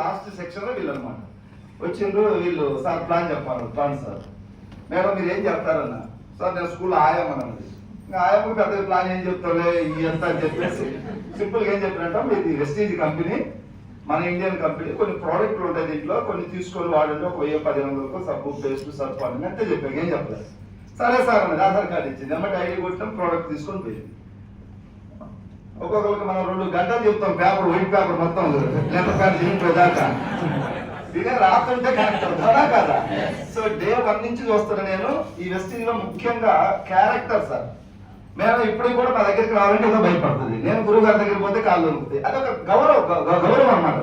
Last సెక్షన్లో వీళ్ళు అనమాట వచ్చిండ్రు వీళ్ళు సార్ ప్లాన్ చెప్పారు ప్లాన్ సార్. మేడం మీరు ఏం చెప్తారన్న? సార్ నేను స్కూల్ ఆయామన్నది ఇంకా ఆయామకు పెద్ద ప్లాన్ ఏం చెప్తాలే ఈ ఎంత అని చెప్పేసి. సింపుల్గా ఏం చెప్పినట్టు ఇది వెస్టీజ్ కంపెనీ మన ఇండియన్ కంపెనీ కొన్ని ప్రోడక్ట్లు ఉంటాయి దీంట్లో కొన్ని తీసుకొని వాడండి ఒక వెయ్యి పదిహేను వందలకు సబ్బు పేస్ట్ సర్ఫ్ అని అంతే చెప్పాను ఏం చెప్పలేదు. సరే సార్ అన్నది ఆధార్ కార్డు ఇచ్చింది అమ్మ డైరీ కొట్టిన ప్రోడక్ట్ తీసుకొని పోయింది. ఒక్కొక్కరికి మనం రెండు గంటలు చెప్తాం పేపర్ వైట్ పేపర్ మొత్తం. లెటర్ ప్యాడ్ దీంట్లో దాకా. ఇదే రాస్తుంటే అవుతుందా. కదా? సో డే వన్ నుంచి చూస్తాను నేను. ఈ వెస్టింగ్లో ముఖ్యంగా క్యారెక్టర్ సార్. మేము ఇప్పటికి కూడా మా దగ్గరికి రావాలంటే ఏదో భయపడుతుంది. నేను గురువు గారి దగ్గరికి పోతే కాళ్ళు దొరుకుతాయి అదొక గౌరవం గౌరవం అన్నమాట.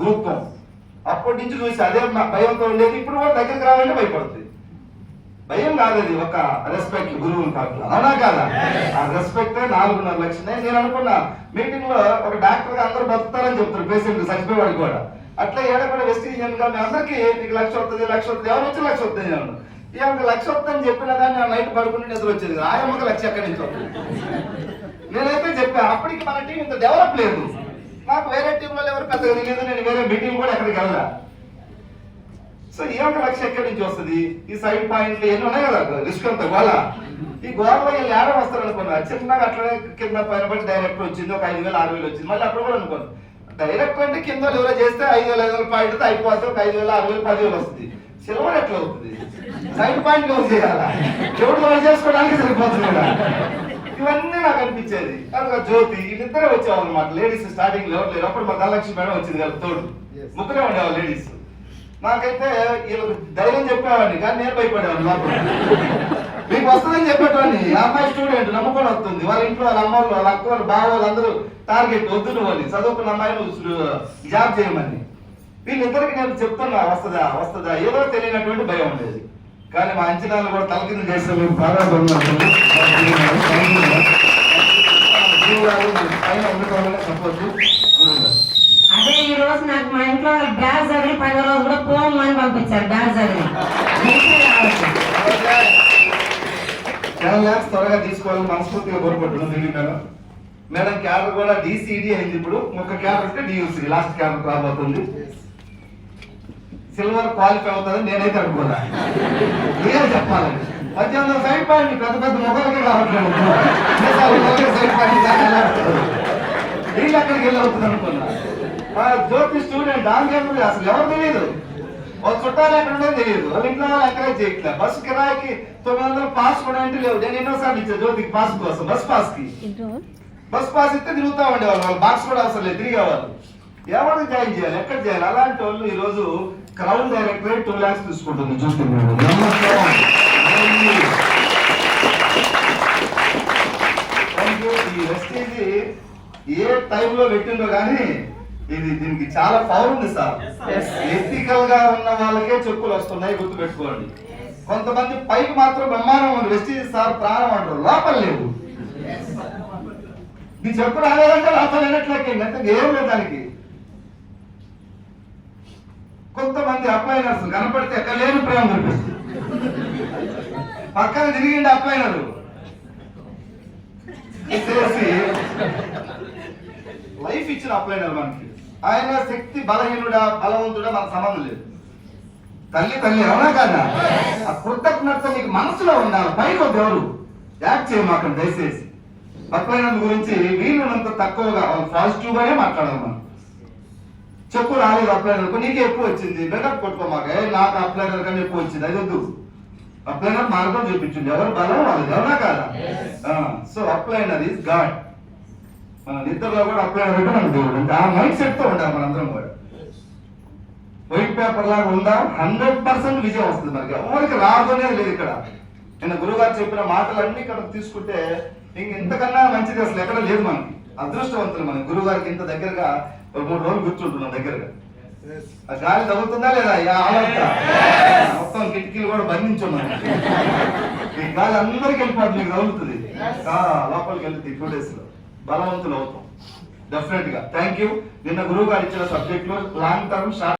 గురుత్వం అప్పటి నుంచి చూసి అదే భయంతో ఉండేది. ఇప్పుడు కూడా దగ్గరికి రావాలంటే భయపడుతుంది. భయం కాదు అది ఒక రెస్పెక్ట్ గురువుని కాదు అవునా కాదా? ఆ రెస్పెక్ట్ నాలుగున్నర లక్షలే నేను అనుకున్నా. మీటింగ్లో ఒక డాక్టర్గా అందరూ బతుకుతారని చెప్తారు పేషెంట్ చచ్చిపోయేవాడికి కూడా. అట్లా ఏడకుండా వెస్టిజన్గా మీ అందరికి నీకు లక్ష వస్తుంది లక్ష వస్తుంది ఎవరు వచ్చి లక్ష వస్తుంది నేను ఏమన్నా లక్ష వస్తుందని చెప్పినా కానీ ఆ నైట్ పడుకుని నిద్ర వచ్చేది ఆయమ్మకి లక్ష ఎక్కడి నుంచి వస్తుంది నేనైతే చెప్పాను అప్పటికి మన టీం ఇంత డెవలప్ లేదు. నాకు వేరే టీంలో ఎవరు పెద్దగా తెలియదు నేను వేరే మీటింగ్ కూడా ఎక్కడికి వెళ్ళా సో ఈ ఒక లక్ష ఎక్కడి నుంచి వస్తుంది? ఈ సైడ్ పాయింట్లు ఎన్ని ఉన్నాయి కదా? రిస్క్ అంత గోళ ఈ గోడలో వీళ్ళు ఏడ వస్తారు అనుకున్నా? చిన్నగా అట్లనే కింద పైన పడి డైరెక్ట్ వచ్చింది ఒక ఐదు వేలు ఆరు వేలు వచ్చింది. మళ్ళీ అప్పుడు కూడా అనుకోను. డైరెక్ట్ అంటే కింద ఎవరో చేస్తే ఐదు వేల ఐదు వేల పాయింట్ అయిపోతే ఒక ఐదు వేల ఆరు వేలు పది వేలు వస్తుంది. సిల్వర్ ఎట్లా అవుతుంది? సైడ్ పాయింట్ ఎవరు చేయాలా ఎవరు వాళ్ళు చేసుకోవడానికి సరిపోతుంది కదా. ఇవన్నీ నాకు అనిపించేది. కనుక జ్యోతి వీళ్ళిద్దరే వచ్చేవాళ్ళు అనమాట లేడీస్ స్టార్టింగ్లో ఎవరు లేరు. అప్పుడు మా ధనలక్ష్మి మేడం వచ్చింది కదా తోడు. ముగ్గురే ఉండేవాళ్ళు లేడీస్ నాకైతే వీళ్ళకి ధైర్యం చెప్పేవాడిని కానీ నేను భయపడేవాడిని నాకు మీకు వస్తుందని చెప్పేటవాడిని అమ్మాయి స్టూడెంట్ నమ్ముకొని వస్తుంది. వాళ్ళ ఇంట్లో వాళ్ళ అమ్మ వాళ్ళు వాళ్ళ అక్క వాళ్ళు బావ వాళ్ళు అందరూ టార్గెట్ వద్దు నువ్వు అని. చదువుకున్న అమ్మాయిని జాబ్ చేయమని. వీళ్ళిద్దరికి నేను చెప్తున్నా వస్తుందా వస్తుందా ఏదో తెలియనటువంటి భయం ఉండేది. కానీ మా అంచనాలు కూడా తలకింద చేస్తే మేము బాగా అదే ఈ రోజు నాకు మా ఇంట్లో గ్యాస్ చదివి పది రోజులు కూడా పోమని పంపించారు బ్యాగ్ చదివి ల్యాక్స్ త్వరగా తీసుకోవాలని మనస్ఫూర్తిగా కోరుకుంటున్నాం. దీని మేడం మేడం క్యాడర్ కూడా డిసిడి అయింది ఇప్పుడు. ఒక క్యాడర్ ఉంటే డియూసి లాస్ట్ క్యాడర్ రాబోతుంది. సిల్వర్ క్వాలిఫై అవుతుందని నేనైతే అనుకున్నా. మీరే చెప్పాలి పద్దెనిమిది సైడ్ పాయింట్ పెద్ద పెద్ద మొగలకి రావట్లేదు సైడ్ పాయింట్ వీళ్ళు అక్కడికి వెళ్ళి అవుతుంది అనుకున్నా జ్యోతి స్టూడెంట్ ఆంగ్లం అసలు ఎవరు తెలియదు. చుట్టాలు ఎక్కడ ఉండదో తెలియదు. వాళ్ళ ఇంట్లో వాళ్ళు ఎంకరేజ్ చేయట్లే. బస్సు కిరాయికి తొమ్మిది వందలు పాస్ కూడా అంటే లేవు. నేను ఎన్నోసార్లు ఇచ్చా జ్యోతికి పాస్ కోసం బస్ పాస్కి. బస్ పాస్ ఇస్తే తిరుగుతా ఉండేవాళ్ళు. వాళ్ళు బాక్స్ కూడా అవసరం లేదు. తిరిగేవాళ్ళు. ఎవరు జాయిన్ చేయాలి? ఎక్కడ చేయాలి? అలాంటి వాళ్ళు ఈ రోజు క్రౌన్ డైరెక్టరేట్ టూ ల్యాక్స్ తీసుకుంటుంది. you. ఈ వెస్టేజ్ ఏ టైంలో పెట్టిందో కానీ ఇది దీనికి చాలా పవర్ ఉంది సార్. ఎథికల్గా ఉన్న వాళ్ళకే చెక్కులు వస్తున్నాయి గుర్తు పెట్టుకోండి కొంతమంది పైకి మాత్రం బ్రహ్మాండం ఉంది వెస్టేజ్ సార్ ప్రాణం అంటారు లోపల లేవు. నీ చెప్పు రాలేదంటే లోపల లేనట్లకి అంటే ఏం లేదు దానికి. కొంతమంది అప్లైనర్స్ కనపడితే ఎక్కడ లేని ప్రేమ కనిపిస్తుంది. పక్కన తిరిగిండి అప్లైనరు చేసి లైఫ్ ఇచ్చిన అప్లైనర్ మనకి. ఆయన శక్తి బలహీనుడా బలవంతుడా మనకు సంబంధం లేదు. తల్లి తల్లి అవునా కాదా? ఆ కృతజ్ఞత నీకు మనసులో ఉండాలి పైకి ఎవరు? యాక్ట్ చేయమాకండి దయచేసి. అప్లైనర్ గురించి వీలున్నంత తక్కువగా పాజిటివ్ గానే మాట్లాడాలి మనం. చెప్పు రాలేదు అప్లైనర్ నీకు ఎక్కువ వచ్చింది? బెటర్ కొట్టుకోమాక. "ఏ, నాకు అప్లైనర్ కన్నా ఎక్కువ వచ్చింది. అది వద్దు. అప్లైనర్ మార్గం చూపించింది. ఎవరు బలం వాళ్ళది అవునా కాదా? సో అప్లైనర్ ఈజ్ గాడ్ నిద్రలో కూడా అప్లై అంటే మన దేవుడు. అంటే ఆ మైండ్ సెట్తో ఉండాలి మనందరం కూడా. వైట్ పేపర్ లాగా ఉందా? హండ్రెడ్ పర్సెంట్ విజయం వస్తుంది మనకి. ఎవరికి రాదు అనేది లేదు ఇక్కడ. నిన్న గురుగారు చెప్పిన మాటలన్నీ ఇక్కడ తీసుకుంటే ఇంక ఇంతకన్నా మంచిది అసలు ఎక్కడ లేదు మనకి. అదృష్టవంతులు మనం గురుగారికి ఇంత దగ్గరగా ఒక మూడు రోజులు కూర్చుంటున్నాం దగ్గరగా. ఆ గాలి తగ్గుతుందా లేదా? ఆలోచన. మొత్తం కిటికీలు కూడా బంధించున్నాం ఈ గాలి అందరికి వెళ్ళిపోతుంది మీకు తగులుతుంది. ఆ, లోపలికి వెళ్తుంది టూ డేస్లో. బలవంతులు అవుతాం డెఫినెట్గా. థ్యాంక్ యూ నిన్న గురువు గారు ఇచ్చిన సబ్జెక్ట్లో లాంగ్ టర్మ్ షార్ట్